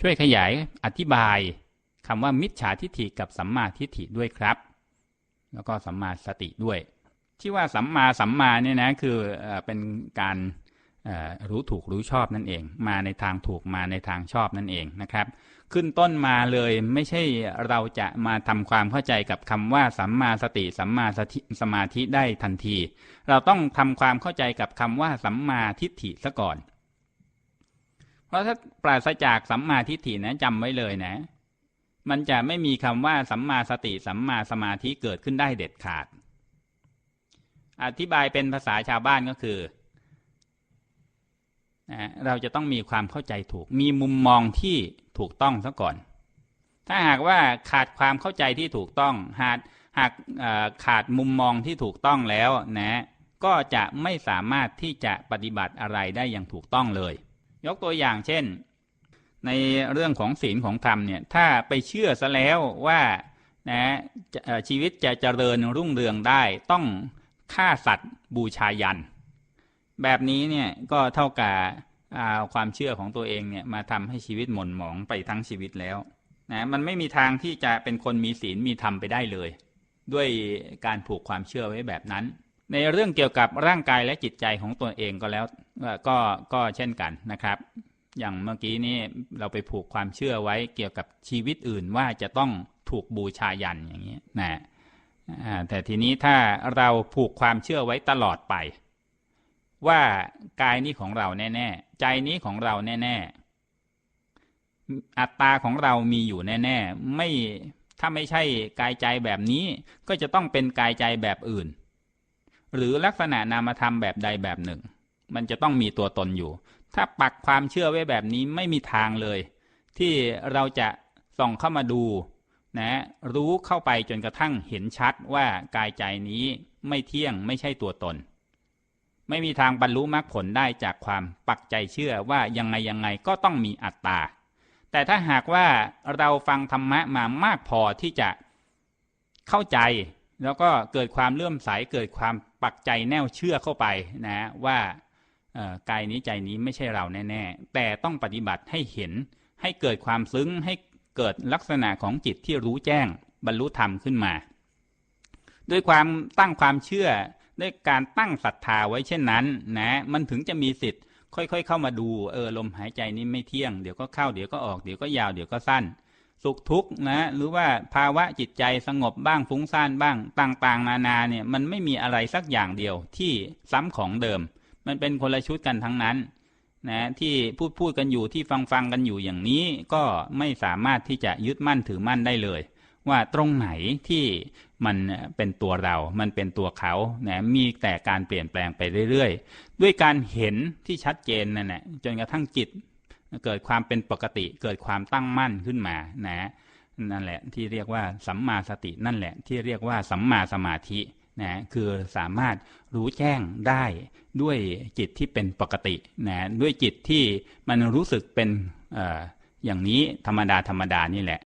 ช่วยขยายอธิบายคำว่ามิจฉาทิฏฐิกับสัมมาทิฏฐิด้วยครับ แล้วก็สัมมาสติด้วย ที่ว่าสัมมาสัมมาเนี่ยนะคือเป็นการรู้ถูกรู้ชอบนั่นเอง มาในทางถูกมาในทางชอบนั่นเองนะครับ ขึ้นต้นมาเลยไม่ใช่เราจะมาทำความเข้าใจกับคำว่าสัมมาสติสัมมาสติสมาธิได้ทันที เราต้องทำความเข้าใจกับคำว่าสัมมาทิฏฐิซะก่อน เพราะถ้าปราศจากสัมมาทิฏฐินะจำไว้เลยนะ มันจะไม่มีคำว่าสัมมาสติสัมมาสมาธิเกิดขึ้นได้เด็ดขาด อธิบายเป็นภาษาชาวบ้านก็คือนะเราจะต้องมีความเข้าใจถูก มีมุมมองที่ถูกต้องซะก่อน ถ้าหากว่าขาดความเข้าใจที่ถูกต้อง หากหากขาดมุมมองที่ถูกต้องแล้วนะ ก็จะไม่สามารถที่จะปฏิบัติอะไรได้อย่างถูกต้องเลย ยกตัวอย่างเช่น ในเรื่องของศีลของธรรมเนี่ยถ้าไปเชื่อซะแล้วว่านะชีวิตจะเจริญรุ่งเรืองได้ต้องฆ่าสัตว์บูชายัน แบบนี้เนี่ยก็เท่ากับเอาความเชื่อของตัวเองเนี่ยมาทำให้ชีวิตหม่นหมองไปทั้งชีวิตแล้วนะมันไม่มีทางที่จะเป็นคนมีศีลมีธรรมไปได้เลย ด้วยการผูกความเชื่อไว้แบบนั้น ในเรื่องเกี่ยวกับร่างกายและจิตใจของตัวเองก็แล้วก็ก็เช่นกันนะครับ อย่างเมื่อกี้นี้เราไปผูกความเชื่อไว้เกี่ยวกับชีวิตอื่นว่าจะต้องถูกบูชายันอย่างนี้นะแต่ทีนี้ถ้าเราผูกความเชื่อไว้ตลอดไป ว่ากายนี้ของเราแน่ๆใจนี้ของเราแน่ๆอัตตาของเรามีอยู่แน่ ๆ ไม่ถ้าไม่ใช่กายใจแบบนี้ ก็จะต้องเป็นกายใจแบบอื่น หรือลักษณะนามธรรมแบบใดแบบหนึ่ง มันจะต้องมีตัวตนอยู่ ถ้าปักความเชื่อไว้แบบนี้ไม่มีทางเลย ที่เราจะส่องเข้ามาดูนะรู้เข้าไปจนกระทั่งเห็นชัดว่ากายใจนี้ไม่เที่ยงไม่ใช่ตัวตน ไม่มีทางบรรลุมรรคผลได้จากความปักใจเชื่อว่ายังไงยังไงก็ต้องมีอัตตา แต่ถ้าหากว่าเราฟังธรรมะมามากพอที่จะเข้าใจ แล้วก็เกิดความเลื่อมใสเกิดความ ปักใจแน่วเชื่อเข้าไปนะว่าเอ่อกายนี้ใจนี้ไม่ใช่เราแน่ๆ แต่ต้องปฏิบัติให้เห็นให้เกิดความซึ้งให้เกิดลักษณะของจิตที่รู้แจ้งบรรลุธรรมขึ้นมา ด้วยความตั้งความเชื่อด้วยการตั้งศรัทธาไว้เช่นนั้นนะมันถึงจะมีสิทธิ์ค่อยๆ เข้ามาดูเออลมหายใจนี้ไม่เที่ยงเดี๋ยวก็เข้าเดี๋ยวก็ออกเดี๋ยวก็ยาวเดี๋ยวก็สั้น สุขทุกข์นะ หรือว่าภาวะจิตใจสงบบ้างฟุ้งซ่านบ้างต่างๆ นานาเนี่ยมันไม่มีอะไรสักอย่างเดียวที่ซ้ำของเดิม มันเป็นคนละชุดกันทั้งนั้นนะที่พูดพูดกันอยู่ที่ฟังฟังกันอยู่อย่างนี้ก็ไม่สามารถที่จะยึดมั่นถือมั่นได้เลย ว่าตรงไหนที่มันเป็นตัวเรา มันเป็นตัวเขานะมีแต่การเปลี่ยนแปลงไปเรื่อยๆ ด้วยการเห็นที่ชัดเจนนั่นแหละจนกระทั่งจิต เกิดความเป็นปกติ เกิดความตั้งมั่นขึ้นมานะนั่นแหละที่เรียกว่าสัมมาสตินั่นแหละที่เรียกว่าสัมมาสมาธินะคือสามารถรู้แจ้งได้ด้วยจิตที่เป็นปกตินะด้วยจิตที่มันรู้สึกเป็นอออย่างนี้ธรรมดาธรรมดานี่แหละ